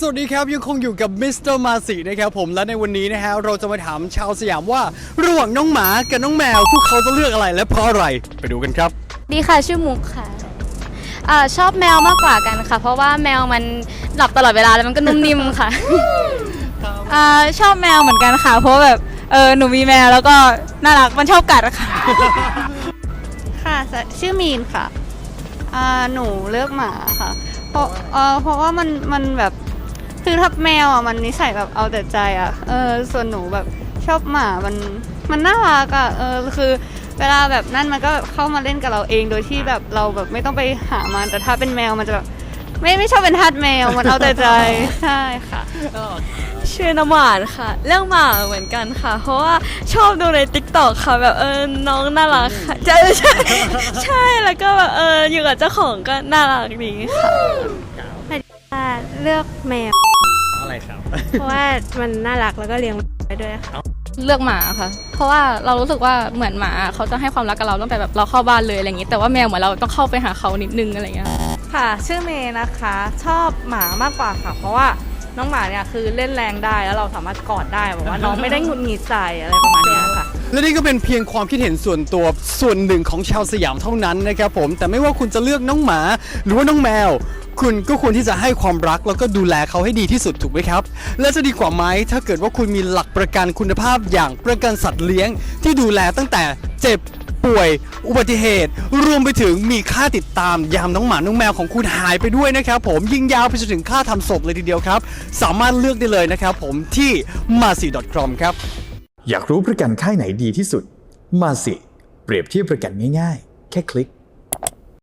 สวัสดีครับยังคงอยู่กับมิสเตอร์มาสินะครับผมและในวันนี้นะฮะเราจะมาถามชาวสยามว่า ระหว่างน้องหมากับน้องแมว พวกเขาจะเลือกอะไรและเพราะอะไรไปดูกันครับ ดีค่ะชื่อมุกค่ะอ่าชอบแมวมากกว่ากันค่ะ เพราะว่าแมวมันหลับตลอดเวลาแล้วมันก็นุ่มนิ่มค่ะอ่าชอบแมวเหมือนกันค่ะ เพราะแบบเออหนูมีแมวแล้วก็น่ารักมันชอบกัดอะค่ะ ค่ะสชื่อมีนค่ะอ่าหนูเลือกหมาค่ะ เพราะเออเพราะว่ามันมันแบบ คือถ้าแมวอะมันนิสัยแบบเอาแต่ใจอะ เออ ส่วนหนูแบบชอบหมามันมันน่ารักอะ เออ คือเวลาแบบนั่นมันก็แบบเข้ามาเล่นกับเราเองโดยที่แบบเราแบบไม่ต้องไปหามัน แต่ถ้าเป็นแมวมันจะแบบไม่ไม่ชอบเป็นทาสแมวมันเอาแต่ใจ ใช่ค่ะ ชื่อน้ำหวานค่ะ เรื่องหมาเหมือนกันค่ะ เพราะว่าชอบดูในติ๊กต็อกค่ะ แบบเออน้องน่ารักค่ะใช่ใช่ใช่แล้วก็แบบเอออยู่กับเจ้าของก็น่ารักดีค่ะค่ะเลือกแมว อะไรครับ เพราะว่ามันน่ารักแล้วก็เลี้ยงไปด้วยค่ะเลือกหมาค่ะ เพราะว่าเรารู้สึกว่าเหมือนหมาเขาจะให้ความรักกับเราตั้งแต่แบบเราเข้าบ้านเลยอะไรอย่างนี้ แต่ว่าแมวเหมือนเราต้องเข้าไปหาเขานิดนึงอะไรอย่างเงี้ย ค่ะ ชื่อเมย์นะคะ ชอบหมามากกว่าค่ะ เพราะว่าน้องหมาเนี่ยคือเล่นแรงได้แล้วเราสามารถกอดได้แบบว่าน้องไม่ได้หงุดหงิดใส่อะไรประมาณเนี้ยค่ะ และนี่ก็เป็นเพียงความคิดเห็นส่วนตัวส่วนหนึ่งของชาวสยามเท่านั้นนะครับผม แต่ไม่ว่าคุณจะเลือกน้องหมาหรือว่าน้องแมว คุณก็ควรที่จะให้ความรักแล้วก็ดูแลเขาให้ดีที่สุดถูกไหมครับ และจะดีกว่าไหมถ้าเกิดว่าคุณมีหลักประกันคุณภาพอย่างประกันสัตว์เลี้ยง ที่ดูแลตั้งแต่เจ็บป่วย อุบัติเหตุ รวมไปถึงมีค่าติดตามยามน้องหมาน้องแมวของคุณหายไปด้วยนะครับผมยิงยาวไปจนถึงค่าทำศพเลยทีเดียวครับ สามารถเลือกได้เลยนะครับผมที่ m a s i c o m ครับ อยากรู้ประกันค่ายไหนดีที่สุดมาสิเปรียบเทียบประกันง่ายๆ แค่คลิก